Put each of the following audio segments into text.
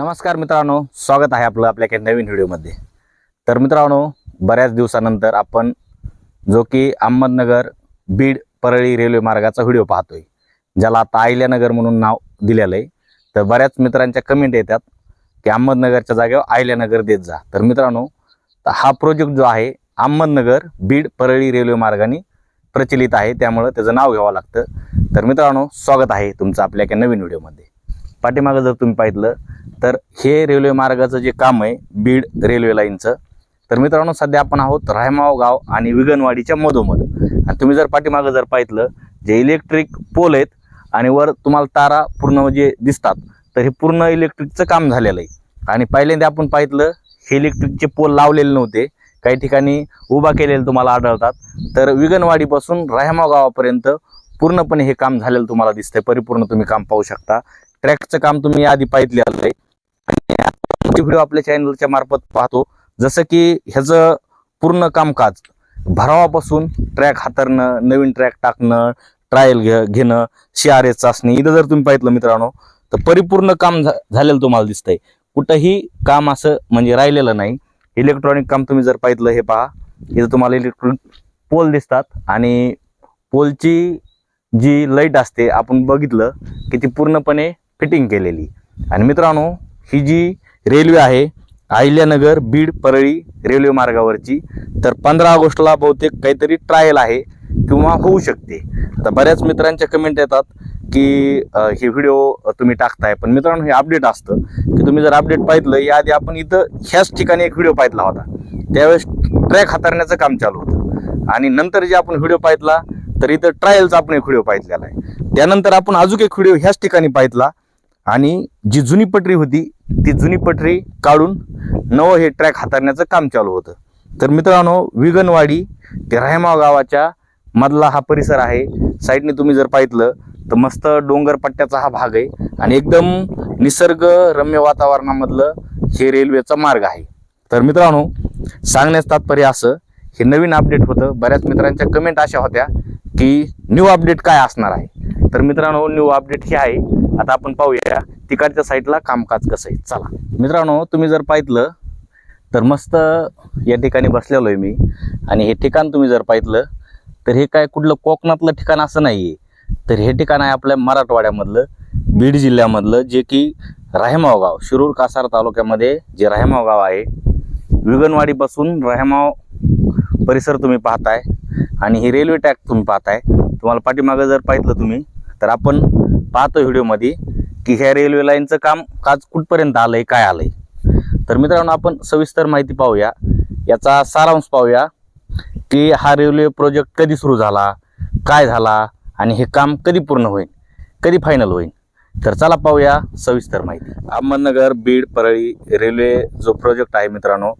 नमस्कार मित्रांनो स्वागत आहे आपलं आपल्या काही नवीन व्हिडिओमध्ये. तर मित्रांनो बऱ्याच दिवसानंतर आपण जो की अहमदनगर बीड परळी रेल्वे मार्गाचा व्हिडिओ पाहतोय ज्याला आता आयल्यानगर म्हणून नाव दिलेलं आहे. तर बऱ्याच मित्रांच्या कमेंट येतात की अहमदनगरच्या जागेवर आयल्यानगर देत जा. तर मित्रांनो तर हा प्रोजेक्ट जो आहे अहमदनगर बीड परळी रेल्वे मार्गाने प्रचलित आहे. त्यामुळं त्याचं नाव घ्यावं लागतं. तर मित्रांनो स्वागत आहे तुमचं आपल्या एका नवीन व्हिडिओमध्ये. पाठीमागं जर तुम्ही पाहिलं तर हे रेल्वे मार्गाचं जे काम आहे बीड रेल्वे लाईनचं तर मित्रांनो सध्या आपण आहोत रायमाव गाव आणि विगनवाडीच्या मधोमध. आणि तुम्ही जर पाठीमागं जर पाहिलं जे इलेक्ट्रिक पोल आहेत आणि वर तुम्हाला तारा पूर्ण जे दिसतात तर हे पूर्ण इलेक्ट्रिकचं काम झालेलं आहे. आणि पहिल्यांदा आपण पाहिलं हे इलेक्ट्रिकचे पोल लावलेले नव्हते. काही ठिकाणी उभा केलेले तुम्हाला आढळतात. तर विगनवाडीपासून रायमाव गावापर्यंत पूर्णपणे हे काम झालेलं तुम्हाला दिसतंय. परिपूर्ण तुम्ही काम पाहू शकता. ट्रॅकचं काम तुम्ही आधी पाहितलेलं आहे. आणि व्हिडिओ आपल्या चॅनलच्या मार्फत पाहतो. जसं की ह्याचं पूर्ण कामकाज भरावापासून ट्रॅक हातरणं नवीन ट्रॅक टाकणं ट्रायल घे घेणं सी आर एस चाचणी इथं जर तुम्ही पाहितलं मित्रांनो तर परिपूर्ण काम झालेलं तुम्हाला दिसतंय. कुठंही काम असं म्हणजे राहिलेलं नाही. इलेक्ट्रॉनिक काम तुम्ही जर पाहितलं हे पहा. इथं तुम्हाला इलेक्ट्रॉनिक पोल दिसतात. आणि पोलची जी लाइट असते आपण बघितलं की ती पूर्णपणे फिटिंग केलेली. आणि मित्रांनो ही जी रेल्वे आहे अहिल्यानगर बीड परळी रेल्वे मार्गावरची तर पंधरा ऑगस्टला बहुतेक काहीतरी ट्रायल आहे किंवा होऊ शकते. आता बऱ्याच मित्रांच्या कमेंट येतात की हे व्हिडिओ तुम्ही टाकताय पण मित्रांनो हे अपडेट असतं की तुम्ही जर अपडेट पाहितलं याआधी आपण इथं ह्याच ठिकाणी एक व्हिडिओ पाहितला होता. त्यावेळेस ट्रॅक हाताळण्याचं काम चालू होतं. आणि नंतर जे आपण व्हिडिओ पाहितला तर इथं ट्रायलचा आपण एक व्हिडिओ पाहितलेला आहे. त्यानंतर आपण अजून एक व्हिडिओ ह्याच ठिकाणी पाहितला आणि जी जुनी पटरी होती ती जुनी पटरी काढून नवं हे ट्रॅक हाताळण्याचं काम चालू होतं. तर मित्रांनो विगनवाडी ते रायमाव गावाच्या मधला हा परिसर आहे. साईडने तुम्ही जर पाहितलं तर मस्त डोंगर पट्ट्याचा हा भाग आहे आणि एकदम निसर्ग रम्य वातावरणामधलं हे रेल्वेचा मार्ग आहे. तर मित्रांनो सांगण्याचं तात्पर्य असं हे नवीन अपडेट होतं. बऱ्याच मित्रांच्या कमेंट अशा होत्या की न्यू अपडेट काय असणार आहे? तर मित्रांनो न्यू अपडेट हे आहे. आता आपण पाहूया तिकडच्या साईडला कामकाज कसं आहे. चला. मित्रांनो तुम्ही जर पाहितलं तर मस्त या ठिकाणी बसलेलो आहे मी. आणि हे ठिकाण तुम्ही जर पाहितलं तर हे काय कुठलं कोकणातलं ठिकाण असं नाही आहे तर हे ठिकाण आहे आपल्या मराठवाड्यामधलं बीड जिल्ह्यामधलं जे की राहेमाव गाव शिरूर कासार तालुक्यामध्ये जे राहेमाव गाव आहे. विगनवाडीपासून राहेमाव परिसर तुम्ही पाहताय. आणि हे रेल्वे ट्रॅक तुम्ही पाहताय. तुम्हाला पाठीमागं जर पाहितलं तुम्ही तर आपण पाहतो व्हिडिओमध्ये की ह्या रेल्वे लाईनचं काम काज कुठपर्यंत आलंय काय आलंय? तर मित्रांनो आपण सविस्तर माहिती पाहूया. याचा सारांश पाहूया की हा रेल्वे प्रोजेक्ट कधी सुरू झाला काय झाला आणि हे काम कधी पूर्ण होईल कधी फायनल होईल? तर चला पाहूया सविस्तर माहिती. अहमदनगर बीड परळी रेल्वे जो प्रोजेक्ट आहे मित्रांनो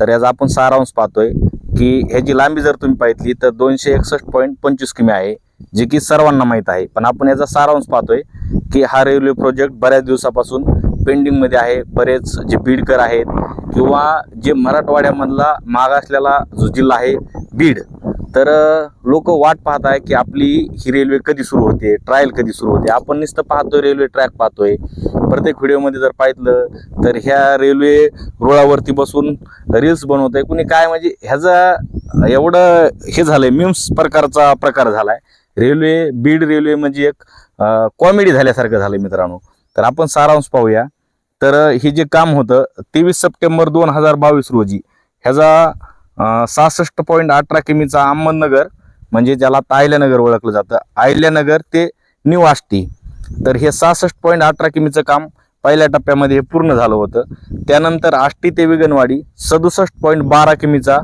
तर याचा आपण सारांश पाहतोय की ह्याची लांबी जर तुम्ही पाहितली तर दोनशे एकसष्ट पॉईंट पंचवीस किमी आहे. जे की सर्वांना माहीत आहे. पण आपण याचा सारांश पाहतोय की हा रेल्वे प्रोजेक्ट बऱ्याच दिवसापासून पेंडिंगमध्ये आहे. बरेच जे बीडकर आहेत किंवा जे मराठवाड्यामधला मागासलेला जो जिल्हा आहे बीड तर लोक वाट पाहत आहे की आपली ही रेल्वे कधी सुरू होते ट्रायल कधी सुरू होते. आपण नुसतं पाहतोय रेल्वे ट्रॅक पाहतोय. प्रत्येक व्हिडिओमध्ये जर पाहितलं तर ह्या रेल्वे रुळावरती बसून रील्स बनवतंय. कुणी काय म्हणजे ह्याचा एवढं हे झालंय मीम्स प्रकारचा प्रकार झालाय. रेल्वे बीड रेल्वे म्हणजे एक कॉमेडी झाल्यासारखं झालं मित्रांनो. तर आपण सारांश पाहूया. तर हे जे काम होतं तेवीस सप्टेंबर दोन हजार बावीस रोजी ह्याचा सहासष्ट पॉईंट अठरा किमीचा अहमदनगर म्हणजे ज्याला आता आयल्यानगर ओळखलं जातं. आयल्यानगर ते न्यू आष्टी. तर हे सहासष्ट पॉईंट अठरा किमीचं काम पहिल्या टप्प्यामध्ये हे पूर्ण झालं होतं. त्यानंतर आष्टी ते विगनवाडी सदुसष्ट पॉईंट बारा किमीचा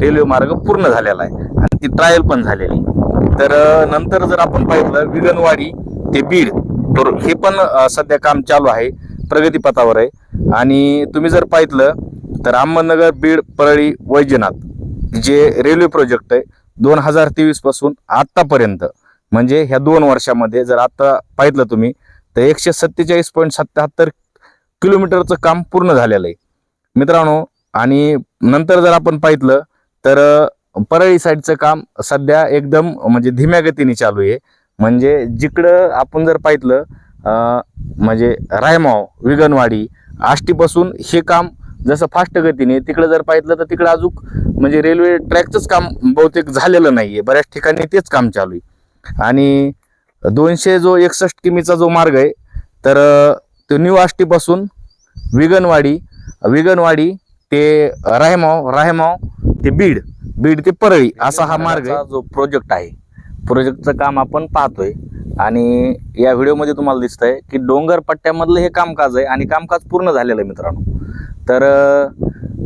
रेल्वे मार्ग पूर्ण झालेला आहे. आणि ती ट्रायल पण झालेली. तर नंतर जर आपण पाहिलं विगनवाडी ते बीड तर हे पण सध्या काम चालू आहे प्रगतीपथावर आहे. आणि तुम्ही जर पाहिलं तर अहमदनगर बीड परळी वैजनाथ जे रेल्वे प्रोजेक्ट आहे दोन हजार तेवीसपासून आतापर्यंत म्हणजे ह्या दोन वर्षामध्ये जर आता पाहितलं तुम्ही तर एकशे सत्तेचाळीस पॉईंट सत्याहत्तर किलोमीटरचं काम पूर्ण झालेलं आहे. मित्रांनो आणि नंतर जर आपण पाहिलं तर परळी साईडचं काम सध्या एकदम म्हणजे धीम्या गतीने चालू आहे. म्हणजे जिकडं आपण जर पाहितलं म्हणजे रायमाव विगनवाडी आष्टीपासून हे काम जसं फास्ट गतीने तिकडं जर पाहिलं तर तिकडं अजून म्हणजे रेल्वे ट्रॅकचंच काम बहुतेक झालेलं नाही आहे बऱ्याच ठिकाणी तेच काम चालू आहे. आणि दोनशे जो एकसष्ट किमीचा जो मार्ग आहे तर तो न्यू आष्टीपासून विगनवाडी विगनवाडी ते राहेमाव राहेमाव ते बीड. बीड ते परळी असा हा मार्ग आहे. जो प्रोजेक्ट आहे प्रोजेक्टचं काम आपण पाहतोय. आणि या व्हिडिओमध्ये तुम्हाला दिसतंय की डोंगर पट्ट्यामधलं हे कामकाज आहे आणि कामकाज पूर्ण झालेलं आहे मित्रांनो. तर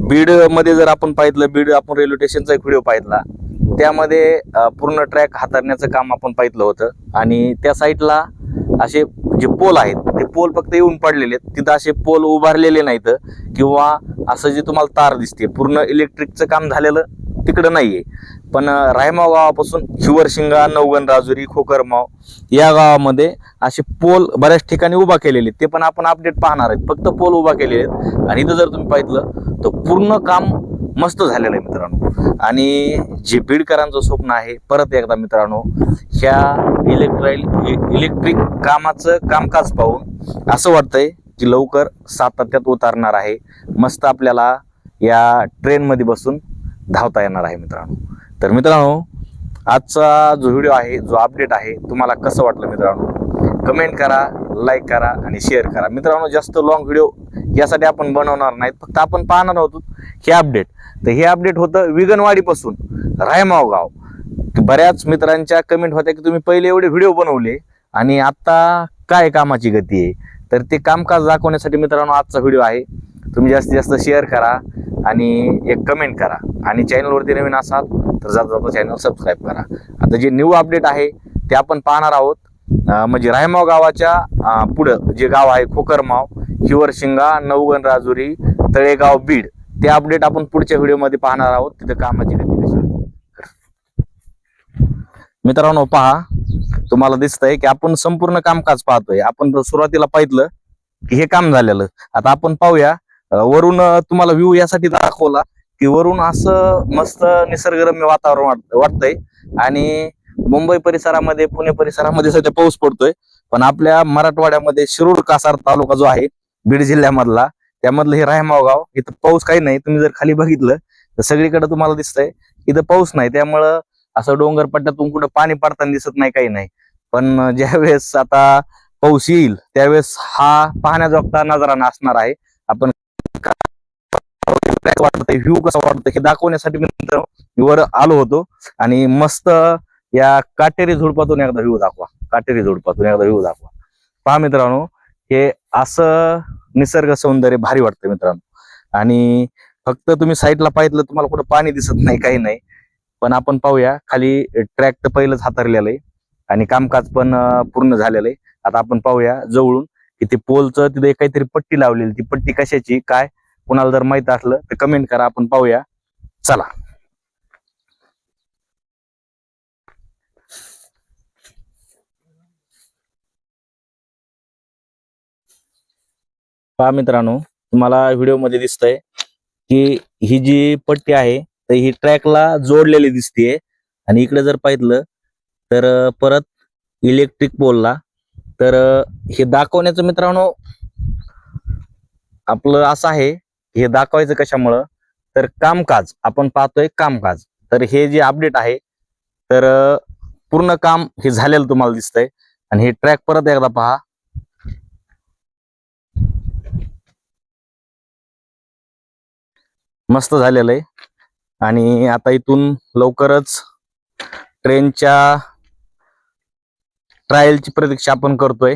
बीडमध्ये जर आपण पाहिलं बीड आपण रेल्वे स्टेशनचा एक व्हिडिओ पाहितला त्यामध्ये अं, पूर्ण ट्रॅक हाताळण्याचं काम आपण पाहितलं होतं. आणि त्या साईडला असे जे पोल आहेत ते पोल फक्त येऊन पडलेले आहेत. तिथं असे पोल उभारलेले नाहीत. किंवा असं जे तुम्हाला तार दिसते पूर्ण इलेक्ट्रिकचं काम झालेलं. तिकडं नाहीये. पण रायमाव गावापासून हिवरशिंगा नवगण राजुरी खोकरमाव या गावामध्ये असे पोल बऱ्याच ठिकाणी उभा केलेले आहेत. ते पण आपण अपडेट पाहणार आहेत. फक्त पोल उभा केलेले आहेत. आणि इथं जर तुम्ही पाहिलं तर पूर्ण काम मस्त झालेलं आहे मित्रांनो. आणि जे बीडकरांचं स्वप्न आहे परत एकदा मित्रांनो ह्या इलेक्ट्राईल इलेक्ट्रिक कामाचं कामकाज पाहून असं वाटतंय की लवकर सातत्यात उतारणार आहे. मस्त आपल्याला या ट्रेनमध्ये बसून धावता येणार आहे मित्रांनो. तर मित्रांनो आजचा जो व्हिडिओ आहे जो अपडेट आहे तुम्हाला कसं वाटलं मित्रांनो? कमेंट करा लाईक करा आणि शेअर करा. मित्रांनो जास्त लॉंग व्हिडिओ यासाठी आपण बनवणार नाहीत. फक्त आपण पाहणार आहोत हे अपडेट तर हे अपडेट होतं विगनवाडीपासून रायमाव गाव. बऱ्याच मित्रांच्या कमेंट होत्या की तुम्ही पहिले एवढे व्हिडिओ बनवले आणि आत्ता काय कामाची गती आहे? तर ते कामकाज दाखवण्यासाठी मित्रांनो आजचा व्हिडिओ आहे. तुम्ही जास्तीत जास्त शेअर करा आणि एक कमेंट करा. आणि चॅनलवरती नवीन असाल तर जाता जाता चॅनल सबस्क्राईब करा. आता जे न्यू अपडेट आहे ते आपण पाहणार आहोत. म्हणजे रायमाव गावाच्या पुढं जे गाव आहे खोकरमाव हिवरशिंगा नवगण राजुरी तळेगाव बीड ते अपडेट आपण पुढच्या व्हिडिओमध्ये पाहणार आहोत. तिथं कामाची गती कशी मित्रांनो पहा तुम्हाला दिसतंय की आपण संपूर्ण कामकाज पाहतोय. आपण सुरुवातीला पाहिलं की हे काम झालेलं. आता आपण पाहूया वरून तुम्हाला व्ह्यू यासाठी दाखवला की वरून असं मस्त निसर्गरम्य वातावरण वाटत वाटतंय. आणि मुंबई परिसरामध्ये पुणे परिसरामध्ये सध्या पाऊस पडतोय. पण आपल्या मराठवाड्यामध्ये शिरूर कासार तालुका जो आहे बीड जिल्ह्यामधला त्यामधलं हे रायमाव गाव इथं पाऊस काही नाही. तुम्ही जर खाली बघितलं तर सगळीकडे तुम्हाला दिसतंय. इथं पाऊस नाही. त्यामुळं असं डोंगर पट्ट्यातून कुठं पाणी पडताना दिसत नाही काही नाही. पण ज्यावेळेस आता पाऊस येईल त्यावेळेस हा पाहण्याजोगता नजारा असणार आहे. आपण काय वाटतंय व्ह्यू कसा वाटतं हे दाखवण्यासाठी मी वर आलो होतो. आणि मस्त या काटेरी झुडपातून एकदा व्ह्यू दाखवा. काटेरी झुडपातून एकदा व्ह्यू दाखवा. पहा मित्रांनो हे असं निसर्ग सौंदर्य भारी वाटतं मित्रांनो. आणि फक्त तुम्ही साईडला पाहिलं तुम्हाला कुठं पाणी दिसत नाही काही नाही. पण आपण पाहूया खाली ट्रॅक तर पहिलंच हातारलेलं आहे. आणि कामकाज पण पूर्ण झालेलं आहे. आता आपण पाहूया जवळून की ते पोलचं तिथे काहीतरी पट्टी लावलेली ती पट्टी कशाची काय? कुणाला जर माहीत असलं तर कमेंट करा आपण पाहूया. चला. पहा मित्रांनो तुम्हाला व्हिडिओमध्ये दिसतंय की ही जी पट्टी आहे तर ही ट्रॅकला जोडलेली दिसतीये. आणि इकडे जर पाहिलं तर परत इलेक्ट्रिक पोलला. तर हे दाखवण्याचं मित्रांनो आपलं असं आहे हे दाखवायचं कशामुळं? तर कामकाज. आपण पाहतोय कामकाज. तर हे जे अपडेट आहे तर पूर्ण काम हे झालेलं तुम्हाला दिसतंय. आणि हे ट्रॅक परत एकदा पहा. मस्त झालेलं आहे. आणि आता इथून लवकरच ट्रेनच्या ट्रायलची प्रतीक्षा आपण करतोय.